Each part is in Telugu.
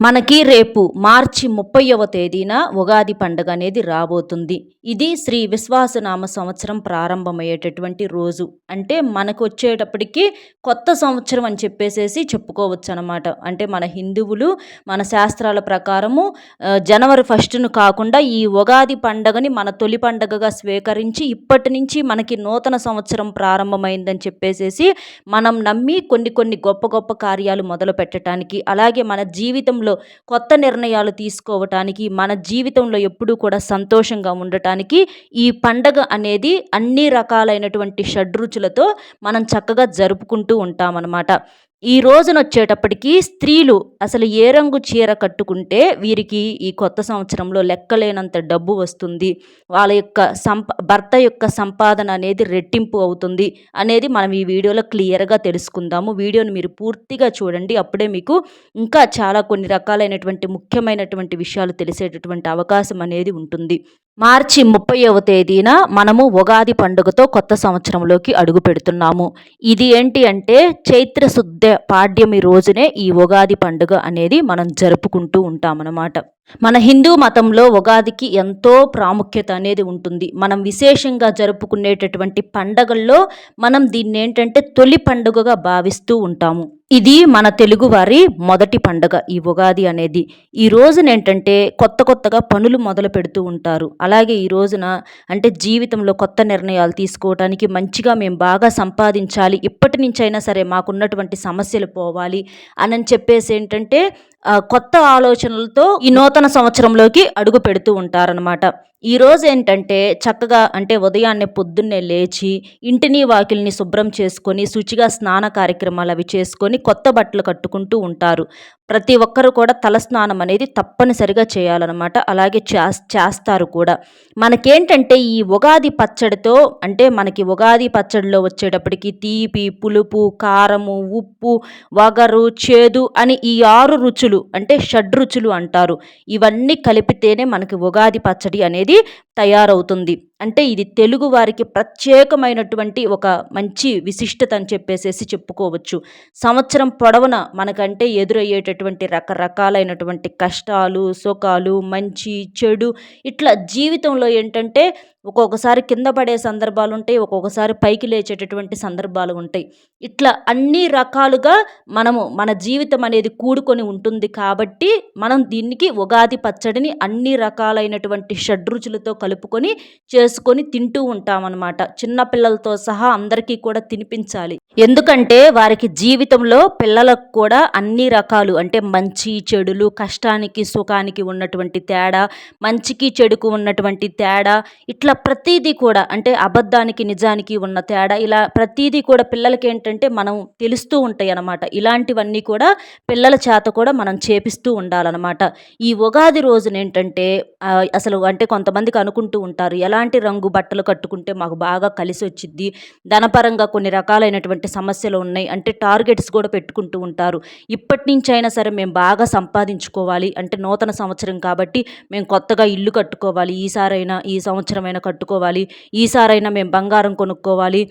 మనకి రేపు మార్చి ముప్పైవ తేదీన ఉగాది పండుగ అనేది రాబోతుంది. ఇది శ్రీ విశ్వాసనామ సంవత్సరం ప్రారంభమయ్యేటటువంటి రోజు. అంటే మనకు వచ్చేటప్పటికి కొత్త సంవత్సరం అని చెప్పేసేసి చెప్పుకోవచ్చు అనమాట అంటే మన హిందువులు మన శాస్త్రాల ప్రకారము జనవరి ఫస్ట్ను కాకుండా ఈ ఉగాది పండుగని మన తొలి పండుగగా స్వీకరించి ఇప్పటి నుంచి మనకి నూతన సంవత్సరం ప్రారంభమైందని చెప్పేసేసి మనం నమ్మి కొన్ని కొన్ని గొప్ప గొప్ప కార్యాలు మొదలు పెట్టడానికి అలాగే మన జీవితంలో కొత్త నిర్ణయాలు తీసుకోవటానికి మన జీవితంలో ఎప్పుడూ కూడా సంతోషంగా ఉండటానికి ఈ పండగ అనేది అన్ని రకాలైనటువంటి షడ్రుచులతో మనం చక్కగా జరుపుకుంటూ ఉంటామన్నమాట. ఈ రోజునొచ్చేటప్పటికీ స్త్రీలు అసలు ఏ రంగు చీర కట్టుకుంటే వీరికి ఈ కొత్త సంవత్సరంలో లెక్కలేనంత డబ్బు వస్తుంది వాళ్ళ యొక్క సంప భర్త యొక్క సంపాదన అనేది రెట్టింపు అవుతుంది అనేది మనం ఈ వీడియోలో క్లియర్గా తెలుసుకుందాము. వీడియోని మీరు పూర్తిగా చూడండి. అప్పుడే మీకు ఇంకా చాలా కొన్ని రకాలైనటువంటి ముఖ్యమైనటువంటి విషయాలు తెలిసేటటువంటి అవకాశం అనేది ఉంటుంది. మార్చి ముప్పైవ తేదీన మనము ఉగాది పండుగతో కొత్త సంవత్సరంలోకి అడుగు పెడుతున్నాము. ఇది ఏంటి అంటే చైత్ర శుద్ధ పాడ్యమి రోజునే ఈ ఉగాది పండుగ అనేది మనం జరుపుకుంటూ ఉంటామన్నమాట. మన హిందూ మతంలో ఉగాదికి ఎంతో ప్రాముఖ్యత అనేది ఉంటుంది. మనం విశేషంగా జరుపుకునేటటువంటి పండగల్లో మనం దీన్ని ఏంటంటే తొలి పండుగగా భావిస్తూ ఉంటాము. ఇది మన తెలుగువారి మొదటి పండుగ ఈ ఉగాది అనేది. ఈ రోజున ఏంటంటే కొత్త కొత్తగా పనులు మొదలు పెడుతూ ఉంటారు. అలాగే ఈ రోజున అంటే జీవితంలో కొత్త నిర్ణయాలు తీసుకోవడానికి మంచిగా మేము బాగా సంపాదించాలి. ఇప్పటి నుంచైనా సరే మాకున్నటువంటి సమస్యలు పోవాలి అని చెప్పేసి ఏంటంటే కొత్త ఆలోచనలతో ఈ నూతన సంవత్సరంలోకి అడుగు పెడుతూ ఉంటారనమాట ఈ రోజు ఏంటంటే చక్కగా అంటే ఉదయాన్నే పొద్దున్నే లేచి ఇంటిని వాకిల్ని శుభ్రం చేసుకొని శుచిగా స్నాన కార్యక్రమాలు అవి చేసుకొని కొత్త బట్టలు కట్టుకుంటూ ఉంటారు. ప్రతి ఒక్కరు కూడా తల స్నానం అనేది తప్పనిసరిగా చేయాలన్నమాట. అలాగే చేస్ చేస్తారు కూడా. మనకేంటంటే ఈ ఉగాది పచ్చడితో అంటే మనకి ఉగాది పచ్చడిలో వచ్చేటప్పటికి తీపి పులుపు కారము ఉప్పు వగరు చేదు అని ఈ ఆరు రుచులు అంటే షడ్రుచులు అంటారు. ఇవన్నీ కలిపితేనే మనకి ఉగాది పచ్చడి అనేది తయారవుతుంది. అంటే ఇది తెలుగు వారికి ప్రత్యేకమైనటువంటి ఒక మంచి విశిష్టత అని చెప్పేసేసి చెప్పుకోవచ్చు. సంవత్సరం పొడవున మనకంటే ఎదురయ్యేటటువంటి రకరకాలైనటువంటి కష్టాలు సుఖాలు మంచి చెడు ఇట్లా జీవితంలో ఏంటంటే ఒక్కొక్కసారి కింద పడే సందర్భాలు ఉంటాయి ఒక్కొక్కసారి పైకి లేచేటటువంటి సందర్భాలు ఉంటాయి. ఇట్లా అన్ని రకాలుగా మనము మన జీవితం అనేది కూడుకొని ఉంటుంది కాబట్టి మనం దీనికి ఉగాది పచ్చడిని అన్ని రకాలైనటువంటి షడ్రుచులతో కలుపుకొని చే చేసుకొని తింటూ ఉంటామన్నమాట. చిన్నపిల్లలతో సహా అందరికీ కూడా తినిపించాలి. ఎందుకంటే వారికి జీవితంలో పిల్లలకు కూడా అన్ని రకాలు అంటే మంచి చెడులు కష్టానికి సుఖానికి ఉన్నటువంటి తేడా మంచికి చెడుకు ఉన్నటువంటి తేడా ఇట్లా ప్రతీది కూడా అంటే అబద్ధానికి నిజానికి ఉన్న తేడా ఇలా ప్రతిదీ కూడా పిల్లలకి ఏంటంటే మనం తెలుస్తూ ఉంటాయి అన్నమాట. ఇలాంటివన్నీ కూడా పిల్లల చేత కూడా మనం చేపిస్తూ ఉండాలన్నమాట. ఈ ఉగాది రోజున ఏంటంటే అసలు అంటే కొంతమందికి అనుకుంటూ ఉంటారు ఎలాంటి రంగు బట్టలు కట్టుకుంటే మాకు బాగా కలిసి వచ్చిద్ది. ధనపరంగా కొన్ని రకాలైనటువంటి సమస్యలు ఉన్నాయి అంటే టార్గెట్స్ కూడా పెట్టుకుంటూ ఉంటారు. ఇప్పటి నుంచి అయినా సరే మేము బాగా సంపాదించుకోవాలి. అంటే నూతన సంవత్సరం కాబట్టి మేము కొత్తగా ఇల్లు కట్టుకోవాలి. ఈసారైనా ఈ సంవత్సరమైనా కట్టుకోవాలి. ఈసారైనా మేము బంగారం కొనుక్కోవాలి.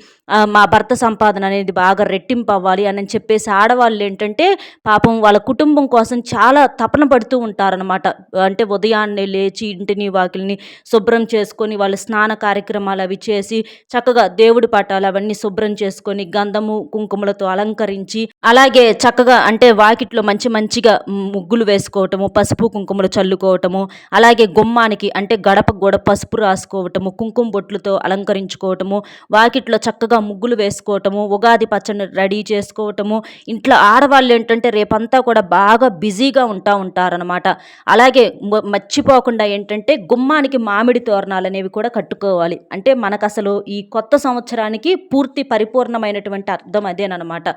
మా భర్త సంపాదన అనేది బాగా రెట్టింపు అవ్వాలి అని చెప్పేసి ఆడవాళ్ళు ఏంటంటే పాపం వాళ్ళ కుటుంబం కోసం చాలా తపన పడుతూ ఉంటారనమాట అంటే ఉదయాన్నే లేచి ఇంటిని వాకిల్ని శుభ్రం చేసుకొని వాళ్ళు స్నానం స్నాన కార్యక్రమాలు అవి చేసి చక్కగా దేవుడి పటాలు అవన్నీ శుభ్రం చేసుకొని గంధము కుంకుమలతో అలంకరించి అలాగే చక్కగా అంటే వాకిట్లో మంచి మంచిగా ముగ్గులు వేసుకోవటము పసుపు కుంకుమలు చల్లుకోవటము అలాగే గుమ్మానికి అంటే గడపకు కూడా పసుపు రాసుకోవటము కుంకుమ బొట్లతో అలంకరించుకోవటము వాకిట్లో చక్కగా ముగ్గులు వేసుకోవటము ఉగాది పచ్చడి రెడీ చేసుకోవటము. ఇంట్లో ఆడవాళ్ళు ఏంటంటే రేపంతా కూడా బాగా బిజీగా ఉంటా ఉంటారనమాట అలాగే మర్చిపోకుండా ఏంటంటే గుమ్మానికి మామిడి తోరణాలు అనేవి కూడా కట్టుకోవాలి అంటే మనకు అసలు ఈ కొత్త సంవత్సరానికి పూర్తి పరిపూర్ణమైనటువంటి అర్థం అదేనమాట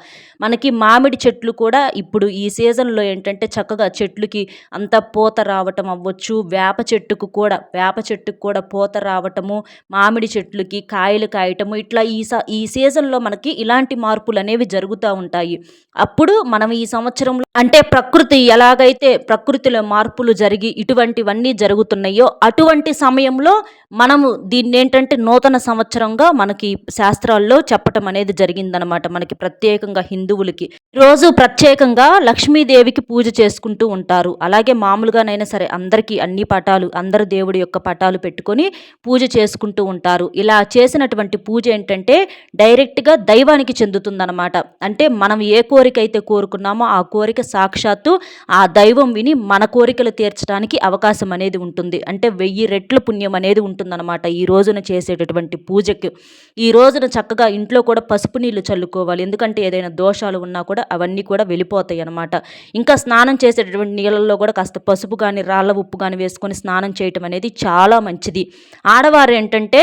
మనకి మామిడి చెట్లు కూడా ఇప్పుడు ఈ సీజన్లో ఏంటంటే చక్కగా చెట్లుకి అంత పూత రావటం అవ్వచ్చు. వేప చెట్టుకు కూడా వేప చెట్టుకు కూడా పూత రావటము మామిడి చెట్లుకి కాయలు కాయటము ఇట్లా ఈ స ఈ సీజన్లో మనకి ఇలాంటి మార్పులు అనేవి జరుగుతూ ఉంటాయి. అప్పుడు మనం ఈ సంవత్సరంలో అంటే ప్రకృతి ఎలాగైతే ప్రకృతిలో మార్పులు జరిగి ఇటువంటివన్నీ జరుగుతున్నాయో అటువంటి సమయంలో మనము దీన్ని ఏంటంటే నూతన సంవత్సరంగా మనకి శాస్త్రాల్లో చెప్పటం అనేది జరిగిందనమాట మనకి ప్రత్యేకంగా హిందువులకి. రోజు ప్రత్యేకంగా లక్ష్మీదేవికి పూజ చేసుకుంటూ ఉంటారు. అలాగే మామూలుగానైనా సరే అందరికీ అన్ని పటాలు అందరు దేవుడి యొక్క పటాలు పెట్టుకొని పూజ చేసుకుంటూ ఉంటారు. ఇలా చేసినటువంటి పూజ ఏంటంటే డైరెక్ట్గా దైవానికి చెందుతుందనమాట అంటే మనం ఏ కోరిక అయితే కోరుకున్నామో ఆ కోరిక సాక్షాత్తు ఆ దైవం విని మన కోరికలు తీర్చడానికి అవకాశం అనేది ఉంటుంది. అంటే వెయ్యి రెట్ల పుణ్యం అనేది ఉంటుందన్నమాట. ఈ రోజున చేసేటటువంటి పూజకి. ఈ రోజున చక్కగా ఇంట్లో కూడా పసుపు నీళ్ళు చల్లుకోవాలి. ఎందుకంటే ఏదైనా దోషాలు ఉన్నా కూడా అవన్నీ కూడా వెళ్ళిపోతాయి అనమాట ఇంకా స్నానం చేసేటటువంటి నీళ్ళల్లో కూడా కాస్త పసుపు కానీ రాళ్ళ ఉప్పు కానీ వేసుకొని స్నానం చేయటం అనేది చాలా మంచిది. ఆడవారు ఏంటంటే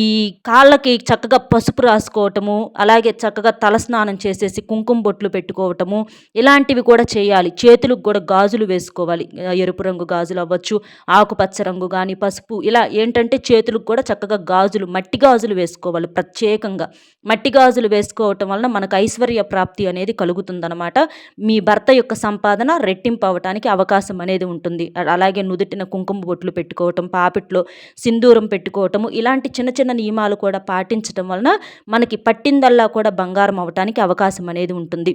ఈ కాళ్ళకి చక్కగా పసుపు రాసుకోవటము అలాగే చక్కగా తల స్నానం చేసేసి కుంకుమ బొట్లు పెట్టుకోవటము ఇలాంటివి కూడా చేయాలి. చేతులకు కూడా గాజులు వేసుకోవాలి. ఎరుపు రంగు గాజులు అవ్వచ్చు ఆకుపచ్చ రంగు కానీ పసుపు ఇలా ఏంటంటే చేతులకు కూడా చక్కగా గాజులు మట్టి గాజులు వేసుకోవాలి ప్రత్యేకంగా. మట్టి గాజులు వేసుకోవటం వలన మనకు ఐశ్వర్య ప్రాప్తి అనేది కలుగుతుందనమాట మీ భర్త యొక్క సంపాదన రెట్టింపు అవ్వటానికి అవకాశం అనేది ఉంటుంది. అలాగే నుదుటిన కుంకుమ బొట్లు పెట్టుకోవటం పాపిట్లో సింధూరం పెట్టుకోవటము ఇలాంటి చిన్న చిన్న నియమాలు కూడా పాటించటం వలన మనకి పట్టిందల్లా కూడా బంగారం అవటానికి అవకాశం అనేది ఉంటుంది.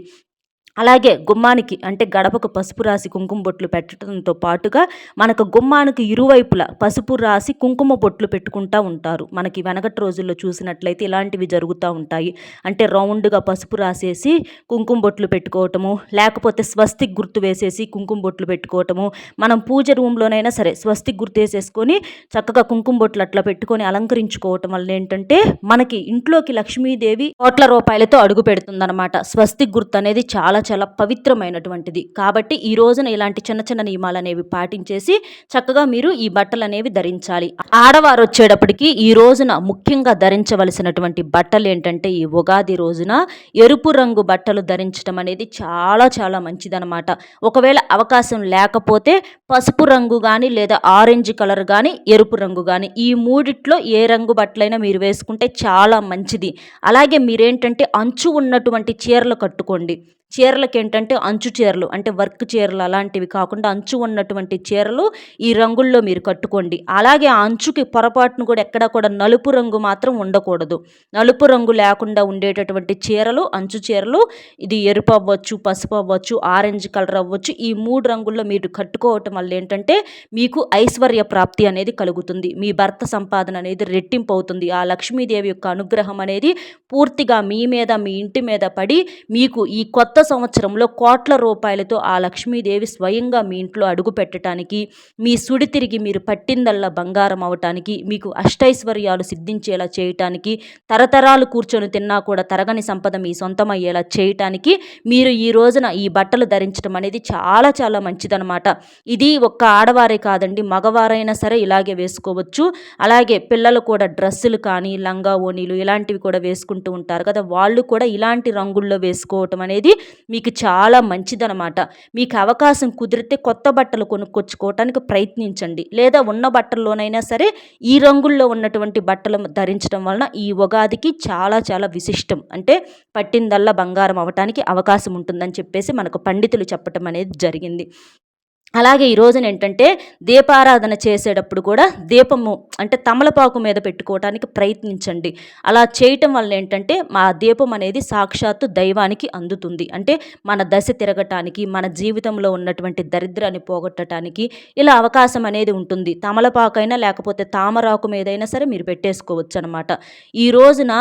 అలాగే గుమ్మానికి అంటే గడపకు పసుపు రాసి కుంకుమ బొట్లు పెట్టడంతో పాటుగా మనకు గుమ్మానికి ఇరువైపులా పసుపు రాసి కుంకుమ బొట్లు పెట్టుకుంటూ ఉంటారు. మనకి వెనకటి రోజుల్లో చూసినట్లయితే ఇలాంటివి జరుగుతూ ఉంటాయి. అంటే రౌండ్గా పసుపు రాసేసి కుంకుమ బొట్లు పెట్టుకోవటము లేకపోతే స్వస్తిక్ గుర్తు వేసేసి కుంకుమ బొట్లు పెట్టుకోవటము మనం పూజ రూమ్లోనైనా సరే స్వస్తిక్ గుర్తు వేసేసుకొని చక్కగా కుంకుమ బొట్లు అట్లా పెట్టుకొని అలంకరించుకోవటం వల్ల ఏంటంటే మనకి ఇంట్లోకి లక్ష్మీదేవి కోట్ల రూపాయలతో అడుగు పెడుతుందన్నమాట. స్వస్తిక్ గుర్తు అనేది చాలా చాలా పవిత్రమైనటువంటిది. కాబట్టి ఈ రోజున ఇలాంటి చిన్న చిన్న నియమాలు అనేవి పాటించేసి చక్కగా మీరు ఈ బట్టలు అనేవి ధరించాలి. ఆడవారు వచ్చేటప్పటికి ఈ రోజున ముఖ్యంగా ధరించవలసినటువంటి బట్టలు ఏంటంటే ఈ ఉగాది రోజున ఎరుపు రంగు బట్టలు ధరించడం అనేది చాలా చాలా మంచిదనమాట ఒకవేళ అవకాశం లేకపోతే పసుపు రంగు కానీ లేదా ఆరెంజ్ కలర్ కానీ ఎరుపు రంగు కానీ ఈ మూడిట్లో ఏ రంగు బట్టలైనా మీరు వేసుకుంటే చాలా మంచిది. అలాగే మీరేంటంటే అంచు ఉన్నటువంటి చీరలు కట్టుకోండి. చీరలకు ఏంటంటే అంచు చీరలు అంటే వర్క్ చీరలు అలాంటివి కాకుండా అంచు ఉన్నటువంటి చీరలు ఈ రంగుల్లో మీరు కట్టుకోండి. అలాగే ఆ అంచుకి పొరపాటును కూడా ఎక్కడా కూడా నలుపు రంగు మాత్రం ఉండకూడదు. నలుపు రంగు లేకుండా ఉండేటటువంటి చీరలు అంచు చీరలు ఇది ఎరుపు అవ్వచ్చు పసుపు అవ్వచ్చు ఆరెంజ్ కలర్ అవ్వచ్చు ఈ మూడు రంగుల్లో మీరు కట్టుకోవటం వల్ల ఏంటంటే మీకు ఐశ్వర్య ప్రాప్తి అనేది కలుగుతుంది. మీ భర్త సంపాదన అనేది రెట్టింపు అవుతుంది. ఆ లక్ష్మీదేవి యొక్క అనుగ్రహం అనేది పూర్తిగా మీ మీద మీ ఇంటి మీద పడి మీకు ఈ కొత్త సంవత్సరంలో కోట్ల రూపాయలతో ఆ లక్ష్మీదేవి స్వయంగా మీ ఇంట్లో అడుగు పెట్టడానికి మీ సుడి తిరిగి మీరు పట్టిందల్లా బంగారం అవటానికి మీకు అష్టైశ్వర్యాలు సిద్ధించేలా చేయటానికి తరతరాలు కూర్చొని తిన్నా కూడా తరగని సంపద మీ సొంతమయ్యేలా చేయటానికి మీరు ఈ రోజున ఈ బట్టలు ధరించడం అనేది చాలా చాలా మంచిదనమాట ఇది ఒక్క ఆడవారే కాదండి మగవారైనా సరే ఇలాగే వేసుకోవచ్చు. అలాగే పిల్లలు కూడా డ్రెస్సులు కానీ లంగా ఓనీలు ఇలాంటివి కూడా వేసుకుంటూ ఉంటారు కదా వాళ్ళు కూడా ఇలాంటి రంగుల్లో వేసుకోవటం అనేది మీకు చాలా మంచిదనమాట. మీకు అవకాశం కుదిరితే కొత్త బట్టలు కొనుక్కొచ్చుకోవటానికి ప్రయత్నించండి. లేదా ఉన్న బట్టల్లోనైనా సరే ఈ రంగుల్లో ఉన్నటువంటి బట్టలు ధరించడం వలన ఈ ఉగాదికి చాలా చాలా విశిష్టం. అంటే పట్టిందల్లా బంగారం అవటానికి అవకాశం ఉంటుందని చెప్పేసి మనకు పండితులు చెప్పటం అనేది జరిగింది. అలాగే ఈ రోజున ఏంటంటే దీపారాధన చేసేటప్పుడు కూడా దీపము అంటే తమలపాకు మీద పెట్టుకోవడానికి ప్రయత్నించండి. అలా చేయటం వల్ల ఏంటంటే మా దీపం అనేది సాక్షాత్తు దైవానికి అందుతుంది. అంటే మన దశ తిరగటానికి మన జీవితంలో ఉన్నటువంటి దరిద్రాన్ని పోగొట్టడానికి ఇలా అవకాశం అనేది ఉంటుంది. తమలపాకైనా లేకపోతే తామరాకు మీదైనా సరే మీరు పెట్టేసుకోవచ్చు అనమాట ఈ రోజున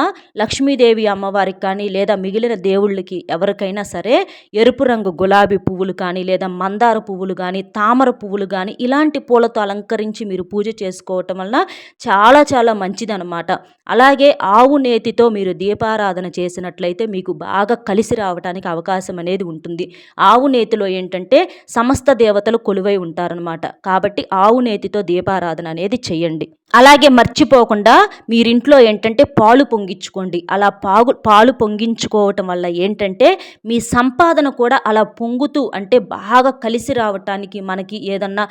లక్ష్మీదేవి అమ్మవారికి కానీ లేదా మిగిలిన దేవుళ్ళకి ఎవరికైనా సరే ఎరుపు రంగు గులాబీ పువ్వులు కానీ లేదా మందార పువ్వులు కానీ తామర పువ్వులు కానీ ఇలాంటి పూలతో అలంకరించి మీరు పూజ చేసుకోవటం వలన చాలా చాలా మంచిదనమాట అలాగే ఆవు నేతితో మీరు దీపారాధన చేసినట్లయితే మీకు బాగా కలిసి రావడానికి అవకాశం అనేది ఉంటుంది. ఆవు నేతిలో ఏంటంటే సమస్త దేవతలు కొలువై ఉంటారనమాట కాబట్టి ఆవు నేతితో దీపారాధన అనేది చేయండి. అలాగే మర్చిపోకుండా మీరింట్లో ఏంటంటే పాలు పొంగించుకోండి. అలా పాగు పాలు పొంగించుకోవటం వల్ల ఏంటంటే మీ సంపాదన కూడా అలా పొంగుతూ అంటే బాగా కలిసి రావటానికి మనకి ఏదన్నా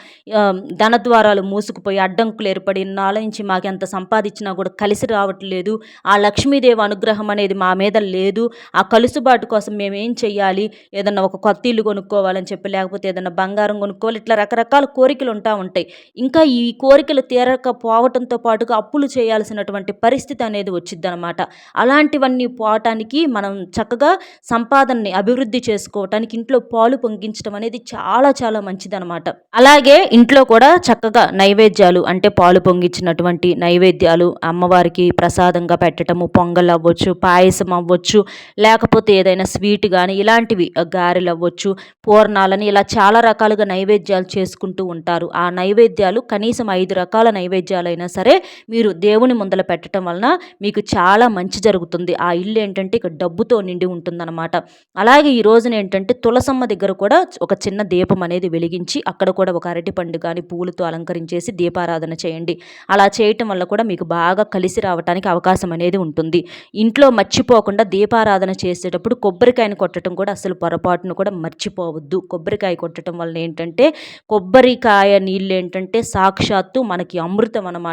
ధనద్వారాలు మూసుకుపోయి అడ్డంకులు ఏర్పడి నాల మాకు ఎంత సంపాదించినా కూడా కలిసి రావట్లేదు. ఆ లక్ష్మీదేవి అనుగ్రహం అనేది మా మీద లేదు. ఆ కలుసుబాటు కోసం మేము ఏం చెయ్యాలి? ఏదన్నా ఒక కొత్త ఇల్లు కొనుక్కోవాలని చెప్పి లేకపోతే ఏదన్నా బంగారం కొనుక్కోవాలి. ఇట్లా రకరకాల కోరికలు ఉంటా ఉంటాయి. ఇంకా ఈ కోరికలు తీరకపోవడం పోవటంతో పాటుగా అప్పులు చేయాల్సినటువంటి పరిస్థితి అనేది వచ్చిద్దనమాట అలాంటివన్నీ పోవటానికి మనం చక్కగా సంపాదనని అభివృద్ధి చేసుకోవటానికి ఇంట్లో పాలు పొంగించడం అనేది చాలా చాలా మంచిదనమాట అలాగే ఇంట్లో కూడా చక్కగా నైవేద్యాలు అంటే పాలు పొంగించినటువంటి నైవేద్యాలు అమ్మవారికి ప్రసాదంగా పెట్టడము పొంగల్ అవ్వచ్చు పాయసం అవ్వచ్చు లేకపోతే ఏదైనా స్వీట్ కానీ ఇలాంటివి గారెలు అవ్వచ్చు పూర్ణాలని ఇలా చాలా రకాలుగా నైవేద్యాలు చేసుకుంటూ ఉంటారు. ఆ నైవేద్యాలు కనీసం ఐదు రకాల నైవేద్యాలైనా సరే మీరు దేవుని ముందల పెట్టడం వలన మీకు చాలా మంచి జరుగుతుంది. ఆ ఇల్లు ఏంటంటే ఇక డబ్బుతో నిండి ఉంటుందన్నమాట. అలాగే ఈ రోజున ఏంటంటే తులసమ్మ దగ్గర కూడా ఒక చిన్న దీపం అనేది వెలిగించి అక్కడ కూడా ఒక అరటి పండు కానీ పూలతో అలంకరించేసి దీపారాధన చేయండి. అలా చేయటం వల్ల కూడా మీకు బాగా కలిసి రావడానికి అవకాశం అనేది ఉంటుంది. ఇంట్లో మర్చిపోకుండా దీపారాధన చేసేటప్పుడు కొబ్బరికాయను కొట్టడం కూడా అసలు పొరపాటును కూడా మర్చిపోవద్దు. కొబ్బరికాయ కొట్టడం వల్ల ఏంటంటే కొబ్బరికాయ నీళ్ళు ఏంటంటే సాక్షాత్తు మనకి అమృతం అన్నమాట.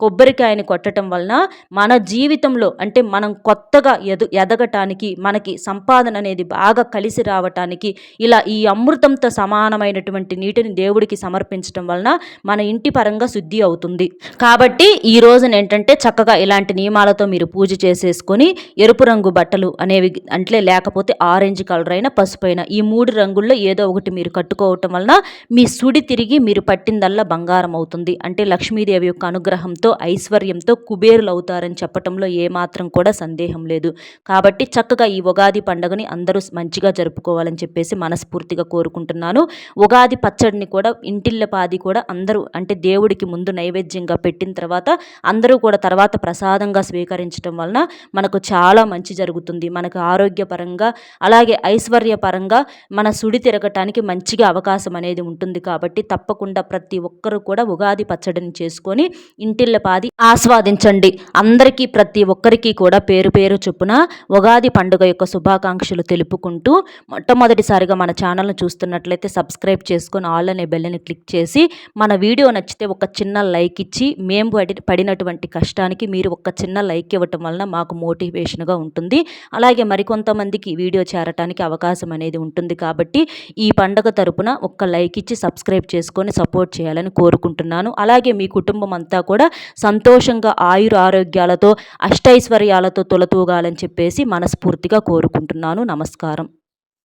కొబ్బరికాయని కొట్టడం వలన మన జీవితంలో అంటే మనం కొత్తగా ఎదు ఎదగటానికి మనకి సంపాదన అనేది బాగా కలిసి రావటానికి ఇలా ఈ అమృతంతో సమానమైనటువంటి నీటిని దేవుడికి సమర్పించడం వలన మన ఇంటి పరంగా శుద్ధి అవుతుంది. కాబట్టి ఈ రోజున ఏంటంటే చక్కగా ఇలాంటి నియమాలతో మీరు పూజ చేసేసుకొని ఎరుపు రంగు బట్టలు అనేవి అంటే లేకపోతే ఆరెంజ్ కలర్ అయినా పసుపు అయినా ఈ మూడు రంగుల్లో ఏదో ఒకటి మీరు కట్టుకోవటం వలన మీ సుడి తిరిగి మీరు పట్టిందల్లా బంగారం అవుతుంది. అంటే లక్ష్మీదేవి యొక్క అనుగ్రహంతో ఐశ్వర్యంతో కుబేరులు అవుతారని చెప్పటంలో ఏమాత్రం కూడా సందేహం లేదు. కాబట్టి చక్కగా ఈ ఉగాది పండుగని అందరూ మంచిగా జరుపుకోవాలని చెప్పేసి మనస్ఫూర్తిగా కోరుకుంటున్నాను. ఉగాది పచ్చడిని కూడా ఇంటిల్లపాది కూడా అందరూ అంటే దేవుడికి ముందు నైవేద్యంగా పెట్టిన తర్వాత అందరూ కూడా తర్వాత ప్రసాదంగా స్వీకరించడం వలన మనకు చాలా మంచి జరుగుతుంది. మనకు ఆరోగ్యపరంగా అలాగే ఐశ్వర్యపరంగా మన సుడి తిరగటానికి మంచిగా అవకాశం అనేది ఉంటుంది. కాబట్టి తప్పకుండా ప్రతి ఒక్కరూ కూడా ఉగాది పచ్చడిని చేసుకొని ఇంటిల్లపాది ఆస్వాదించండి. అందరికీ ప్రతి ఒక్కరికి కూడా పేరు పేరు చొప్పున ఉగాది పండుగ యొక్క శుభాకాంక్షలు తెలుపుకుంటూ మొట్టమొదటిసారిగా మన ఛానల్ను చూస్తున్నట్లయితే సబ్స్క్రైబ్ చేసుకొని ఆల్ అనే బెల్లని క్లిక్ చేసి మన వీడియో నచ్చితే ఒక చిన్న లైక్ ఇచ్చి మేము పడి పడినటువంటి కష్టానికి మీరు ఒక చిన్న లైక్ ఇవ్వటం వలన మాకు మోటివేషన్గా ఉంటుంది. అలాగే మరికొంతమందికి వీడియో చేరటానికి అవకాశం అనేది ఉంటుంది కాబట్టి ఈ పండగ తరపున ఒక్క లైక్ ఇచ్చి సబ్స్క్రైబ్ చేసుకొని సపోర్ట్ చేయాలని కోరుకుంటున్నాను. అలాగే మీ కుటుంబం అంతా కూడా సంతోషంగా ఆయుర ఆరోగ్యాలతో అష్టైశ్వర్యాలతో తొలతూగాలని చెప్పేసి మనస్ఫూర్తిగా కోరుకుంటున్నాను. నమస్కారం.